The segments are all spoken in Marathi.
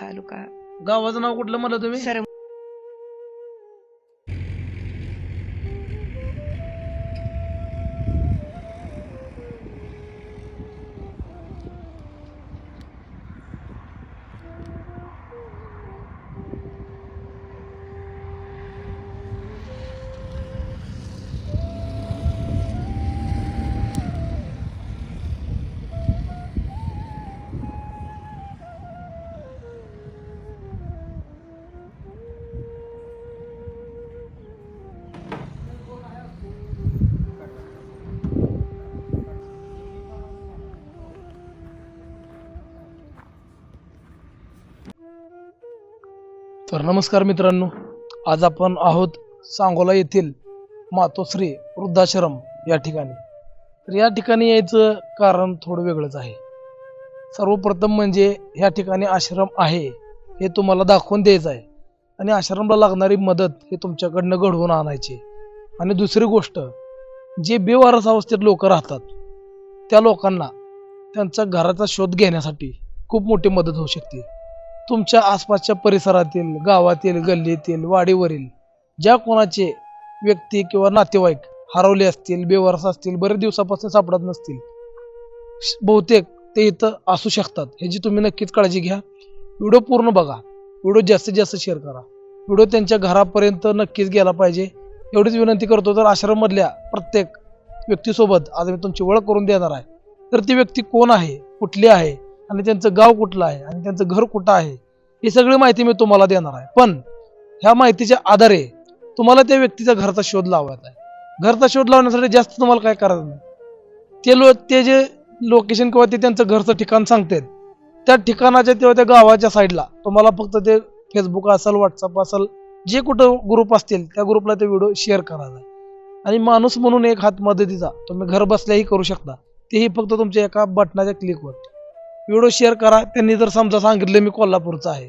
तालुका गावाचं नाव कुठलं म्हणलं तुम्ही? तर नमस्कार मित्रांनो आज आपण आहोत सांगोला येथील मातोश्री वृद्धाश्रम या ठिकाणी. तर या ठिकाणी यायचं कारण थोडं वेगळंच आहे. सर्वप्रथम म्हणजे ह्या ठिकाणी आश्रम आहे हे तुम्हाला दाखवून द्यायचं आहे. आणि आश्रमला लागणारी मदत हे तुमच्याकडनं घडवून आणायची. आणि दुसरी गोष्ट जे बेवारस अवस्थेत लोक राहतात त्या लोकांना त्यांचा घराचा शोध घेण्यासाठी खूप मोठी मदत होऊ शकते. तुमच्या आसपासच्या परिसरातील गावातील गल्लीतील वाडीवरील ज्या कोणाचे व्यक्ती किंवा नातेवाईक हरवले असतील बेवारस असतील बरेच दिवसापासून सापडत नसतील बहुतेक ते इथं असू शकतात. ह्याची तुम्ही नक्कीच काळजी घ्या. व्हिडिओ पूर्ण बघा. व्हिडिओ जास्तीत जास्त शेअर करा. व्हिडिओ त्यांच्या घरापर्यंत नक्कीच गेला पाहिजे. एवढीच विनंती करतो तर आश्रममधल्या प्रत्येक व्यक्तीसोबत आज मी तुमची ओळख करून देणार आहे तर ती व्यक्ती कोण आहे कुठली आहे आणि त्यांचं गाव कुठलं आहे? आणि त्यांचं घर कुठं आहे? ही सगळी माहिती मी तुम्हाला देणार आहे. पण ह्या माहितीच्या आधारे तुम्हाला त्या व्यक्तीचा घरचा शोध लावायचा आहे. घरचा शोध लावण्यासाठी जास्त तुम्हाला काय करायचं नाही. ते लो ते जे लोकेशन किंवा ते त्यांचं घरचं ठिकाण सांगतात त्या ठिकाणाच्या किंवा त्या गावाच्या साईडला तुम्हाला फक्त ते फेसबुक असेल व्हॉट्सअप असेल जे कुठं ग्रुप असतील त्या ग्रुपला ते व्हिडिओ शेअर करायचा आहे. आणि माणूस म्हणून एक हात मदतीचा तुम्ही घर बसल्याही करू शकता. तेही फक्त तुमच्या एका बटनाच्या क्लिकवर व्हिडिओ शेअर करा. त्यांनी जर समजा सांगितलं मी कोल्हापूरचा आहे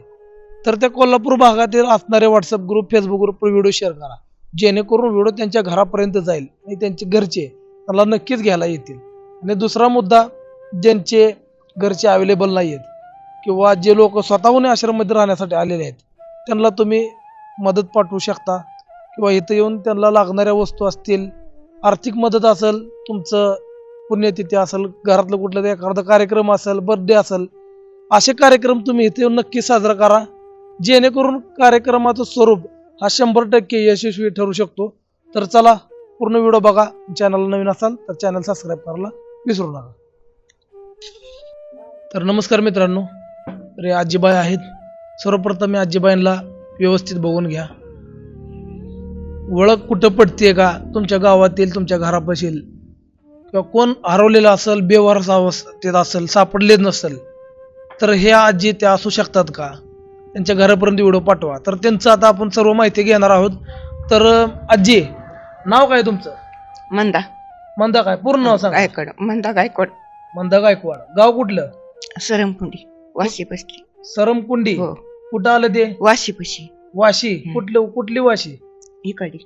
तर त्या कोल्हापूर भागातील असणारे व्हॉट्सअप ग्रुप फेसबुक ग्रुपवर व्हिडिओ शेअर करा. जेणेकरून व्हिडिओ त्यांच्या घरापर्यंत जाईल आणि त्यांचे घरचे त्याला नक्कीच घ्यायला येतील. आणि दुसरा मुद्दा ज्यांचे घरचे अवेलेबल नाही आहेत किंवा जे लोक स्वतःहून आश्रममध्ये राहण्यासाठी आलेले आहेत त्यांना तुम्ही मदत पाठवू शकता किंवा इथं येऊन त्यांना लागणाऱ्या वस्तू असतील आर्थिक मदत असेल तुमचं पुण्यतिथी असेल घरातलं कुठलं एखादा कार्यक्रम असेल बर्थडे असेल असे कार्यक्रम तुम्ही इथे येऊन नक्की साजरा करा. जेणेकरून कार्यक्रमाचं स्वरूप हा शंभर टक्के यशस्वी ठरू शकतो. तर चला पूर्ण व्हिडिओ बघा. चॅनल नवीन असाल तर चॅनल सबस्क्राईब करायला विसरू नका. तर नमस्कार मित्रांनो अरे आजीबाई आहेत. सर्वप्रथम मी आजीबाईंना व्यवस्थित बघून घ्या. ओळख कुठं पडते का? तुमच्या गावातील तुमच्या घरापाशील. किंवा कोण हरवलेलं असेल बेवारस अवस्थेत असेल सापडले नसेल तर हे आजी त्या असू शकतात का? त्यांच्या घरापर्यंत व्हिडिओ पाठवा. तर त्यांचं आता आपण सर्व माहिती घेणार आहोत. तर आजी नाव काय तुमचं? मंदा. मंदा काय? पूर्ण नाव सांगा. गायकड मंदा गायकवाड. मंदा गायकवाड. गाव कुठलं? सरमकुंडी वाशी बसली सरमकुंडी. हो. कुठं आलं ते? वाशी. पशी वाशी. कुठलं कुठली वाशी? इकडे.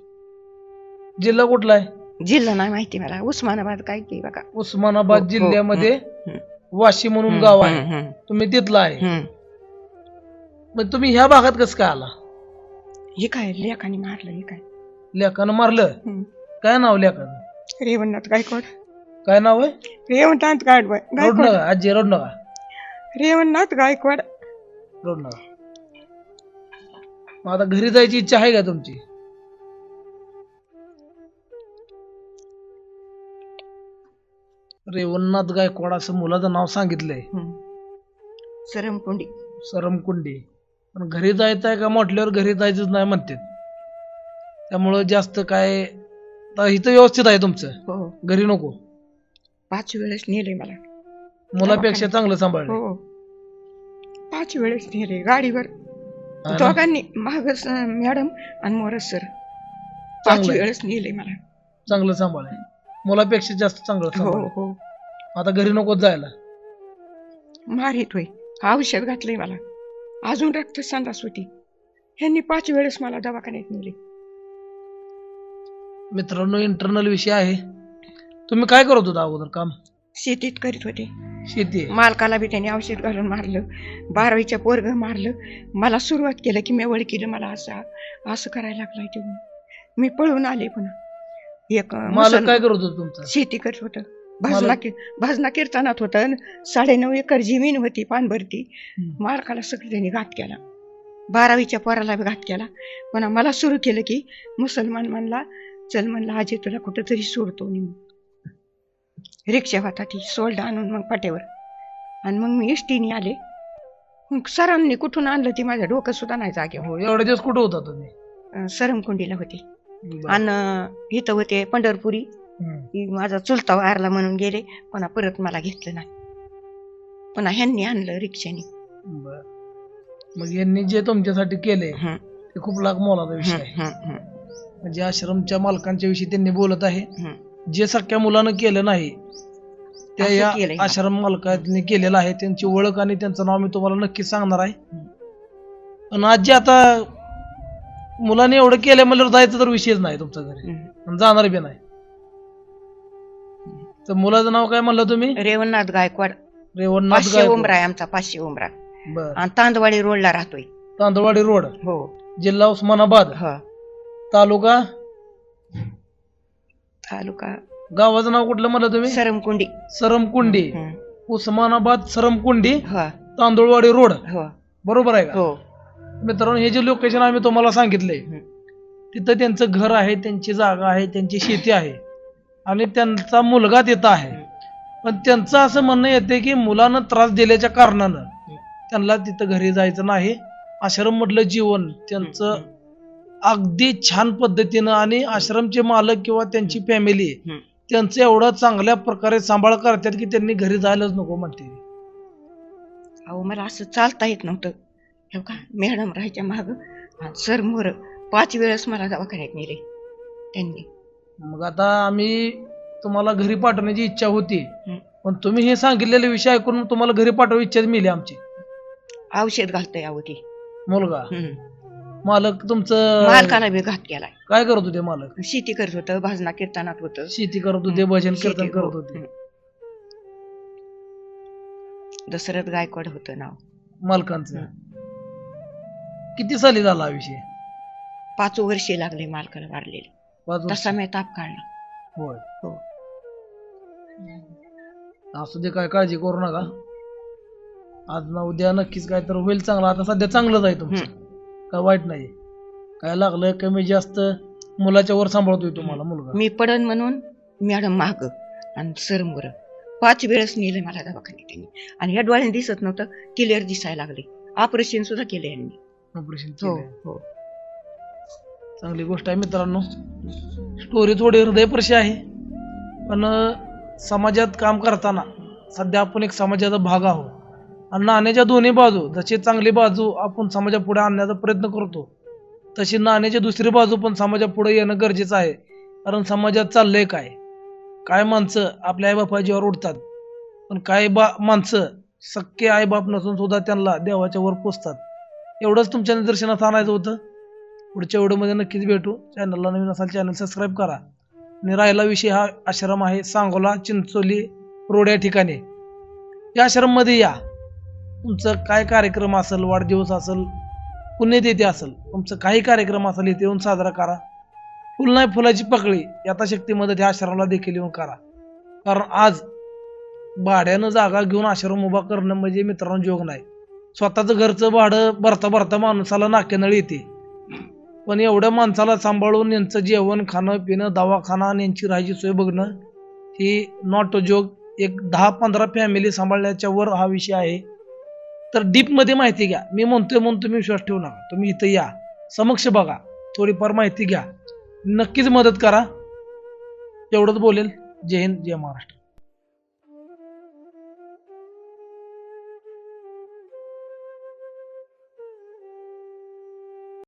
जिल्हा कुठला आहे? जिल्हा नाही माहिती मला. उस्मानाबाद काय की बघा. उस्मानाबाद हो, हो, जिल्ह्यामध्ये. वाशी म्हणून गाव आहे. तुम्ही तिथला आहे. मग तुम्ही ह्या भागात कसं काय आला? हे काय लेखाने मारलं हे काय? लेखानं मारलं. काय नाव लेखानं? रेवणनाथ गायकवाड. काय नाव आहे? रेवणनाथ गायकवाड. रोड गायकवाड. नका आजी रोड नका रेवणनाथ गायकवाड. रोड नका मग आता घरी जायची इच्छा आहे का तुमची? रेवणनाथ गायकवाड असं मुलाचं नाव सांगितलंय. सरमकुंडी. सरमकुंडी. पण घरी जायचं आहे का म्हटल्यावर घरी जायचंच नाही म्हणते. त्यामुळं जास्त काय इथं व्यवस्थित आहे तुमचं. हो घरी नको. पाच वेळेस नेले मला. मुलापेक्षा चांगलं सांभाळलं. हो पाच वेळेस नेले गाडीवर. हा ना? दोघांनी मागस मॅडम आणि मोरस सर. पाच. वेळेस नेले मला. चांगलं सांभाळ मुलापेक्षा जास्त चांगलं हो हो. आता घरी नको जायला. मारित होय औषध घातलंय मला. अजून रक्त संडास होती ह्यांनी पाच वेळेस मला दवाखान्यात नेले. मित्रांनो इंटरनल विषय आहे. तुम्ही काय करत होता अगोदर काम? शेतीत करीत होते. शेती. आहे. मालकाला बी त्यांनी औषध घालून मारलं. बारावीच्या पोरग मारलं. मला सुरुवात केलं की मी ओळखीलं मला असं असं करायला लागलाय ते म्हणून. मी पळून आले पुन्हा. एक मालक काय करत होतं तुमचा? शेती करत होतं. भजना की भजना कीर्तनात होतं साडेनऊ एकर जमीन होती पानभरती. मालकाला सगळं त्यांनी घात केला. बारावीच्या पोराला घात केला. पुन्हा मला सुरू केलं की मुसलमान म्हणला चल म्हणला आजी तुला कुठंतरी सोडतो मी. रिक्षा होता ती सोल्ड आणून मग पाट्यावर. आणि मग मी एसटीने आले. मग सरांनी कुठून आणलं ती माझ्या डोकं सुद्धा नाही जागेवर. हो एवढे दिवस कुठं होता तुम्ही? सरमकुंडीला होते. आणि इथं होते पंढरपुरी. माझा चुलता वारला म्हणून गेले. पुन्हा परत मला घेतलं नाही. पुन्हा ह्यांनी आणलं रिक्षाने. मग यांनी जे तुमच्यासाठी केले ते खूप लाख मोलाचा विषय आहे. म्हणजे आश्रमच्या मालकांच्या विषयी त्यांनी बोलत आहे. जे सख्या मुलानं केलं नाही त्या या. आश्रम मालकांनी केलेलं आहे. त्यांची ओळख आणि त्यांचं नाव मी तुम्हाला नक्कीच सांगणार आहे. पण आज जे आता मुलांनी एवढं केलं म्हणल्यावर जायचं तर विषयच नाही तुमच्या घरी. आणि जाणार बी नाही. तर मुलाचं नाव काय म्हणलं तुम्ही? रेवणनाथ गायकवाड. रेवणनाथ पाचशे गायकवाड. उमरा आहे आमचा पाचशे उमरा बर. आणि तांदवाडी रोडला राहतोय. तांदळवाडी रोड? हो. जिल्हा उस्मानाबाद? ह. तालुका? तालुका. गावाचं नाव कुठलं म्हणलं तुम्ही? सरमकुंडी. सरमकुंडी. हं. उस्मानाबाद सरमकुंडी. ह. तांदूळवाडी रोड. हो. बरोबर आहे का? हो. मित्रांनो हे जे लोकेशन आम्ही तुम्हाला सांगितले हं. तिथं त्यांचं घर आहे त्यांची जागा आहे त्यांची शेती आहे. आणि त्यांचा मुलगा तिथं आहे. पण त्यांचं असं म्हणणं येते की मुलानं त्रास दिल्याच्या कारणानं त्यांना तिथं घरी जायचं नाही. आश्रम मधलं जीवन त्यांचं अगदी छान पद्धतीनं आणि आश्रमचे मालक किंवा त्यांची फॅमिली हं. त्यांचं एवढं चांगल्या प्रकारे सांभाळ करतात की त्यांनी घरी जायलाच नको म्हणते. अहो मला असं चालता येत नव्हतं. हे का? मॅडम राहायच्या माग. सर मोर. पाच वेळेस मला दवाखान्यात नेले. त्यांनी. मग आता आम्ही तुम्हाला घरी पाठवण्याची इच्छा होती. पण तुम्ही हे सांगितलेले विषय ऐकून तुम्हाला घरी पाठवायची इच्छा मिली आमची. औषध घालतोय अहो ती. मुलगा. मालक तुमचं मालकाला बी घात केलाय. काय करत होते मालक? शेती करत होतं भाजना कीर्तनात होतं. शेती करत होते भजन कीर्तन करत हो. होते. दशरथ गायकवाड होतं नाव. मालकांचं. किती साली झाला हा विषय? पाच वर्षे लागले मालकाला वाढलेले पाच वर्ष. तसा मी ताप काढला. होय हो. असू दे काय काळजी करू नका. आज ना उद्या नक्कीच काय तर होईल चांगलं. आता सध्या चांगलंच आहे तुमचं. काय वाईट नाही. काय लागलं कमी जास्त मुलाच्या वर सांभाळतोय तुम्हाला मुलगा. मी पडन म्हणून मॅडम माग आणि सर मोर पाच वेळेस नेले मला दवाखान्यात त्यांनी. आणि या डोळ्याने दिसत नव्हतं क्लिअर दिसायला लागले. ऑपरेशन सुद्धा केले यांनी. ऑपरेशन हो. हो. चांगली गोष्ट आहे मित्रांनो. स्टोरी थोडी हृदयस्पर्शी आहे. पण समाजात काम करताना सध्या आपण एक समाजाचा भाग आहोत. आणि नाण्याच्या दोन्ही बाजू जशी चांगली बाजू आपण समाजापुढे आणण्याचा प्रयत्न करतो तशी नाण्याची दुसरी बाजू पण समाजापुढे येणं गरजेचं आहे. कारण समाजात चाललंय काय? काय माणसं आपल्या आईबापा जीवावर उठतात पण काय बा माणसं सख्खे आईबाप नसून सुद्धा त्यांना देवाच्या वर पोचतात एवढंच तुमच्या निदर्शनात आणायचं होतं. पुढच्या व्हिडिओमध्ये नक्कीच भेटू. चॅनलला नवीन असाल चॅनल सबस्क्राईब करा. आणि राहिला विषय हा आश्रम आहे सांगोला चिंचोली रोड या ठिकाणी. या आश्रममध्ये या. तुमचं काय कार्यक्रम असेल वाढदिवस असेल पुण्यतिथी असेल तुमचं काही कार्यक्रम असेल इथे येऊन साजरा करा. फुल नाही फुलाची पकळी यथाशक्ती मदत या आश्रमाला देखील येऊन करा. कारण आज भाड्यानं जागा घेऊन आश्रम उभा करणं म्हणजे मित्रांनो जोग नाही. स्वतःचं घरचं भाडं भरता भरता माणसाला नाकेनळ येते. पण एवढ्या माणसाला सांभाळून यांचं जेवण खाणं पिणं दवाखाना आणि यांची राहायची सोय बघणं ही नॉट अ जोग एक दहा पंधरा फॅमिली सांभाळण्याच्या वर हा विषय आहे. तर डीपमध्ये माहिती घ्या. मी म्हणतोय म्हणून तुम्ही विश्वास ठेवू नका. तुम्ही इथं या. समक्ष बघा. थोडीफार माहिती घ्या. नक्कीच मदत करा. एवढंच बोलेल. जय हिंद जय महाराष्ट्र.